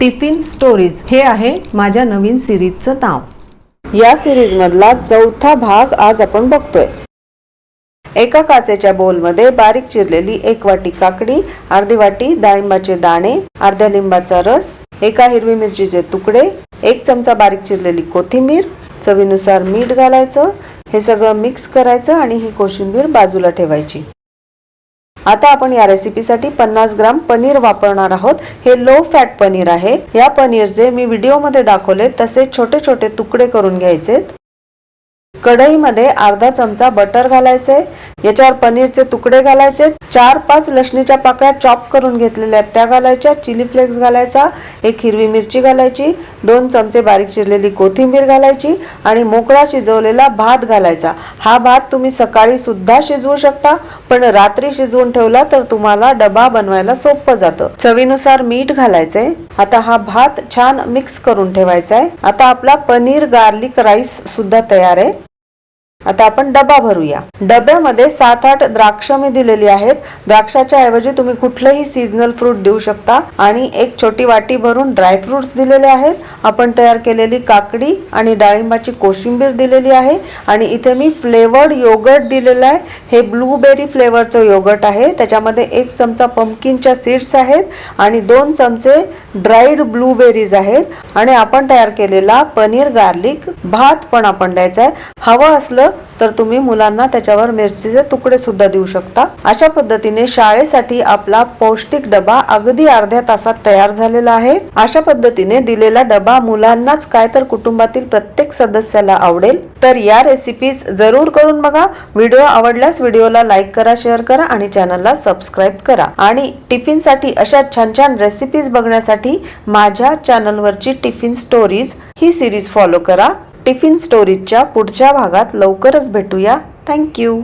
Tiffin stories हे आहे माझ्या नवीन सिरीजचं नाव. या सिरीज मधला चौथा भाग आज आपण बघतोय. एका काचेच्या बोलमध्ये बारीक चिरलेली एक वाटी काकडी अर्धी वाटी डाळिंबाचे दाणे अर्ध्या लिंबाचा रस एका हिरवी मिरचीचे तुकडे एक चमचा बारीक चिरलेली कोथिंबीर चवीनुसार मीठ घालायचं हे सगळं मिक्स करायचं आणि ही कोशिंबीर बाजूला ठेवायची. आता आपण या रेसिपीसाठी पन्नास ग्राम पनीर वापरणार आहोत. हे लो फॅट पनीर आहे. या पनीरचे मी व्हिडिओमध्ये दाखवले तसे छोटे छोटे तुकडे करून घ्यायचे. कढईमध्ये अर्धा चमचा बटर घालायचे. याच्यावर पनीरचे तुकडे घालायचे. चार पाच लसणीच्या पाकळ्या चॉप करून घेतलेल्या त्या घालायच्या. चिली फ्लेक्स घालायचा. एक हिरवी मिरची घालायची. दोन चमचे बारीक चिरलेली कोथिंबीर घालायची. आणि मोकळा शिजवलेला भात घालायचा. हा भात तुम्ही सकाळी सुद्धा शिजवू शकता. पण रात्री शिजवून ठेवला तर तुम्हाला डबा बनवायला सोपं जातं. चवीनुसार मीठ घालायचंय. आता हा भात छान मिक्स करून ठेवायचा आहे आता आपला पनीर गार्लिक राईस सुद्धा तयार आहे. आता आपण डबा भरूया. डब्यामध्ये सात आठ द्राक्ष मी दिलेली आहेत. द्राक्षाच्या ऐवजी तुम्ही कुठलंही सीजनल फ्रूट देऊ शकता. आणि एक छोटी वाटी भरून ड्रायफ्रुट्स दिलेले आहेत. आपण तयार केलेली काकडी आणि डाळिंबाची कोशिंबीर दिलेली आहे. आणि इथे मी फ्लेवर्ड योगर्ट दिलेलं आहे. हे ब्लूबेरी फ्लेवरचं योगर्ट आहे. त्याच्यामध्ये एक चमचा पंपकिनच्या सीड्स आहेत. आणि दोन चमचे ड्राईड ब्लूबेरीज आहेत. आणि आपण तयार केलेला पनीर गार्लिक भात पण आपण द्यायचा आहे. हवं असलं तर तुम्ही मुलांना त्याच्यावर मिरचीचे तुकडे सुद्धा देऊ शकता. अशा पद्धतीने शाळेसाठी आपला पौष्टिक डबा अगदी अर्ध्या तासात तयार झालेला आहे. अशा पद्धतीने दिलेला डबा मुलांनाच काय तर कुटुंबातील प्रत्येक सदस्याला आवडेल. तर या रेसिपीज जरूर करून बघा. व्हिडिओ आवडल्यास व्हिडिओला लाईक करा शेअर करा आणि चॅनलला सबस्क्राईब करा. आणि टिफिनसाठी अशा छान छान रेसिपीज बघण्यासाठी माझ्या चॅनलवरची टिफिन स्टोरीज ही सिरीज फॉलो करा. टिफिन स्टोरीजच्या पुढच्या भागात लवकरच भेटूया. थँक्यू.